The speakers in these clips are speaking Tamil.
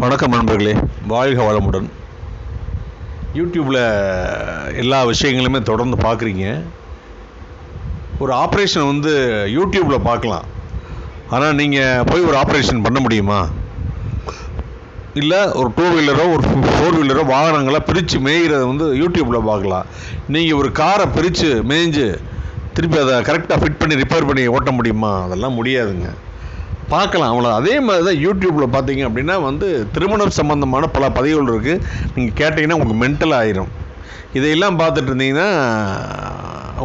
வணக்கம் நண்பர்களே. வாழ்க வளமுடன். யூடியூப்பில் எல்லா விஷயங்களுமே தொடர்ந்து பார்க்குறீங்க. ஒரு ஆப்ரேஷன் வந்து யூடியூப்பில் பார்க்கலாம். ஆனால் நீங்கள் போய் ஒரு ஆப்ரேஷன் பண்ண முடியுமா? இல்லை ஒரு டூ வீலரோ ஒரு ஃபோர் வீலரோ வாகனங்களை பிரித்து மேய்கிறத வந்து யூடியூப்பில் பார்க்கலாம். நீங்கள் ஒரு காரை பிரித்து மேய்ஞ்சு திருப்பி அதை கரெக்டாக ஃபிட் பண்ணி ரிப்பேர் பண்ணி ஓட்ட முடியுமா? அதெல்லாம் முடியாதுங்க. பார்க்கலாம் அவ்வளோ அதே மாதிரி தான் யூடியூப்பில் பார்த்தீங்க அப்படின்னா வந்து திருமணம் சம்மந்தமான பல பதிவுகள் இருக்குது நீங்கள் கேட்டிங்கன்னா உங்களுக்கு மென்டல் ஆயிரும். இதையெல்லாம் பார்த்துட்டு இருந்தீங்கன்னா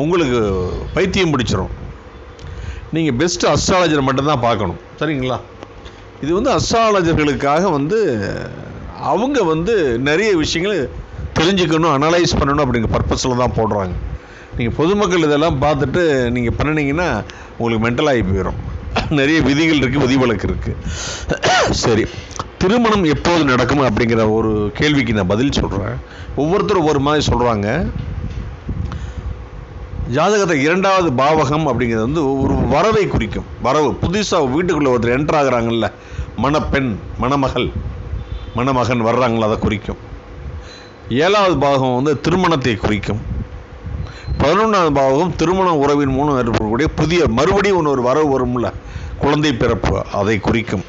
உங்களுக்கு பைத்தியம் பிடிச்சிரும். நீங்கள் பெஸ்ட்டு அஸ்ட்ராலஜர் மட்டும்தான் பார்க்கணும். சரிங்களா? இது வந்து அஸ்ட்ராலஜர்களுக்காக வந்து அவங்க வந்து நிறைய விஷயங்கள் தெரிஞ்சுக்கணும் அனலைஸ் பண்ணணும் அப்படிங்கிற பர்பஸில் தான் போடுறாங்க. நீங்கள் பொதுமக்கள் இதெல்லாம் பார்த்துட்டு நீங்கள் பண்ணினீங்கன்னா உங்களுக்கு மென்டல் ஆகி போயிடும் நிறைய விதிகள் இருக்குது விதிவிலக்கு இருக்குது சரி. திருமணம் எப்போது நடக்கும் அப்படிங்கிற ஒரு கேள்விக்கு நான் பதில் சொல்கிறேன் ஒவ்வொருத்தரும் ஒவ்வொரு மாதிரி சொல்கிறாங்க ஜாதகத்தை இரண்டாவது பாவகம் அப்படிங்கிறது வந்து ஒரு வரவை குறிக்கும். வரவு. புதுசாக வீட்டுக்குள்ளே ஒருத்தர் என்டர் ஆகிறாங்கல்ல. மணப்பெண் மணமகள் மணமகன் வர்றாங்களா அதை குறிக்கும். ஏழாவது பாகம் வந்து திருமணத்தை குறிக்கும். பதினொன்றாவது பாவகம் திருமண உறவின் மூலம் ஏற்படக்கூடிய புதிய மறுபடியும் ஒன்று ஒரு வரவு வரும்ல? குழந்தை பிறப்பு அதை குறிக்கும்.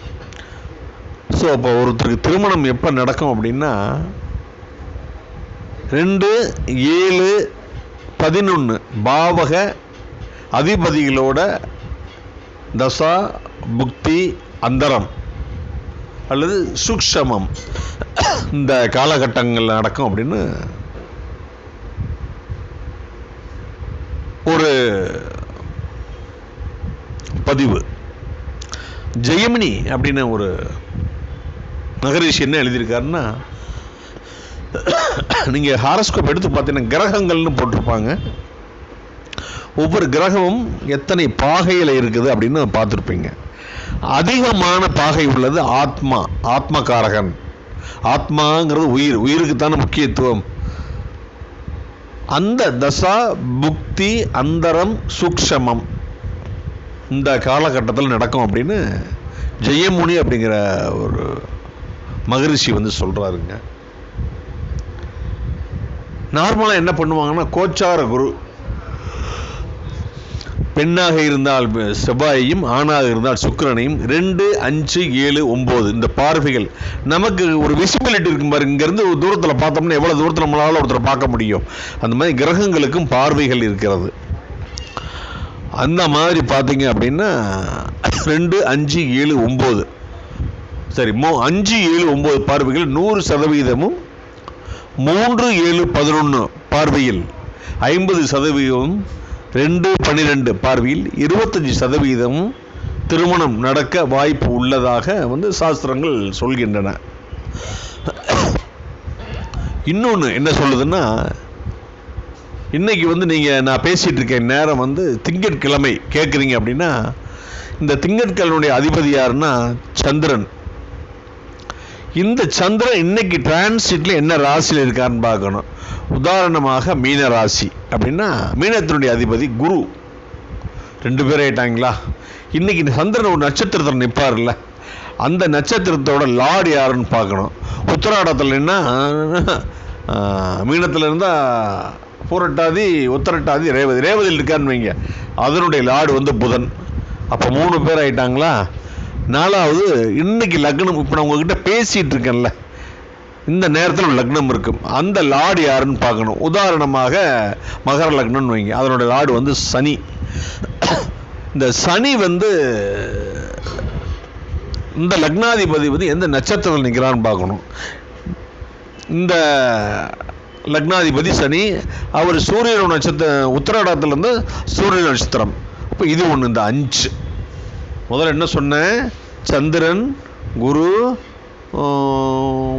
ஸோ அப்போ ஒருத்தருக்கு திருமணம் எப்போ நடக்கும் அப்படின்னா ரெண்டு ஏழு பதினொன்று பாவக அதிபதிகளோட தசா புக்தி அந்தரம் அல்லது சுக்ஷமம். இந்த காலகட்டங்களில் நடக்கும் அப்படின்னு ஒரு பதிவு. ஜெயமினி அப்படின்னு ஒரு மகரிஷி என்ன எழுதியிருக்காருன்னா நீங்கள் ஹாரஸ்கோப் எடுத்து பார்த்தீங்கன்னா கிரகங்கள்னு போட்டிருப்பாங்க. ஒவ்வொரு கிரகமும் எத்தனை பாகையில் இருக்குது அப்படின்னு பார்த்துருப்பீங்க. அதிகமான பாகை உள்ளது ஆத்மா ஆத்மகாரகன். ஆத்மாங்கிறது உயிர் உயிருக்கு தானே முக்கியத்துவம். அந்த தசா புக்தி அந்தரம் சூக்ஷமம். இந்த காலகட்டத்தில் நடக்கும் அப்படின்னு ஜெயமுனி அப்படிங்கிற ஒரு மகரிஷி வந்து சொல்கிறாருங்க நார்மலாக என்ன பண்ணுவாங்கன்னா கோச்சார குரு. பெண்ணாக இருந்தால் செவ்வாயையும் ஆணாக இருந்தால் சுக்கரனையும் ரெண்டு அஞ்சு ஏழு ஒம்பது இந்த பார்வைகள் நமக்கு ஒரு விசிபிலிட்டி இருக்கும் பாரு. இங்கேருந்து ஒரு தூரத்தில் பார்த்தோம்னா எவ்வளோ தூரத்தில் நம்மளால் ஒருத்தர் பார்க்க முடியும். அந்த மாதிரி கிரகங்களுக்கும் பார்வைகள் இருக்கிறது. அந்த மாதிரி பார்த்தீங்க அப்படின்னா ரெண்டு அஞ்சு ஏழு ஒம்பது சரி மோ அஞ்சு ஏழு ஒம்பது பார்வைகள் நூறு சதவீதமும் மூன்று ஏழு பதினொன்று பார்வையில் ஐம்பது சதவீதம் ரெண்டு பன்னிரெண்டு பார்வையில் இருபத்தஞ்சி சதவீதம் திருமணம் நடக்க வாய்ப்பு உள்ளதாக வந்து சாஸ்திரங்கள் சொல்கின்றன. இன்னொன்று என்ன சொல்லுதுன்னா இன்றைக்கி வந்து நீங்கள் நான் பேசிகிட்டு இருக்கேன் நேரம் வந்து திங்கட்கிழமை கேட்குறீங்க அப்படின்னா இந்த திங்கட்கிழமையுடைய அதிபதி யாருன்னா சந்திரன். இந்த சந்திரன் இன்னைக்கு டிரான்சிட்ல என்ன ராசியில் இருக்காருன்னு பார்க்கணும். உதாரணமாக மீன ராசி. அப்படின்னா மீனத்தினுடைய அதிபதி குரு. ரெண்டு பேர் ஆயிட்டாங்களா? இன்னைக்கு இந்த சந்திரன் ஒரு நட்சத்திரத்தில் நிற்பார்ல அந்த நட்சத்திரத்தோட லார்டு யாருன்னு பார்க்கணும். உத்தராடத்தில் என்ன? மீனத்தில் இருந்தால் பூரட்டாதி உத்தரட்டாதி ரேவதி. ரேவதியில் இருக்கான்னு வைங்க. அதனுடைய லார்டு வந்து புதன். அப்போ மூணு பேர் ஆயிட்டாங்களா? நாலாவது இன்னைக்கு லக்னம் இப்போ நான் உங்ககிட்ட பேசிகிட்டு இருக்கேன்ல. இந்த நேரத்தில் லக்னம் இருக்கும் அந்த லார்டு யாருன்னு பார்க்கணும். உதாரணமாக மகர லக்னம்னு வைங்க. அதனுடைய லார்டு வந்து சனி. இந்த சனி வந்து இந்த லக்னாதிபதி வந்து எந்த நட்சத்திரத்தில் நிற்கிறான்னு பார்க்கணும். இந்த லக்னாதிபதி சனி அவர் சூரியன் நட்சத்திரம் உத்தராடத்துலேருந்து சூரிய நட்சத்திரம். அப்போ இது ஒன்று இந்த அஞ்சு. முதல்ல என்ன சொன்னேன் சந்திரன் குரு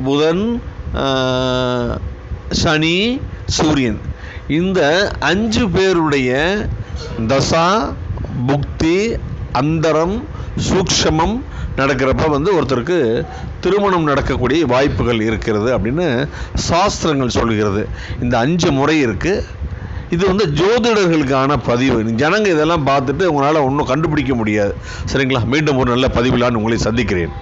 புதன் சனி சூரியன். இந்த அஞ்சு பேருடைய தசா புக்தி அந்தரம் சூக்ஷமம் நடக்கிறப்ப வந்து ஒருத்தருக்கு திருமணம் நடக்கக்கூடிய வாய்ப்புகள் இருக்கிறது அப்படின்னு சாஸ்திரங்கள் சொல்கிறது இந்த அஞ்சு முறை இருக்குது இது வந்து ஜோதிடர்களுக்கான பதிவு. ஜனங்க இதெல்லாம் பார்த்துட்டு உங்களால் ஒன்றும் கண்டுபிடிக்க முடியாது. சரிங்களா? மீண்டும் ஒரு நல்ல பதிவிலான்னு உங்களை சந்திக்கிறேன்.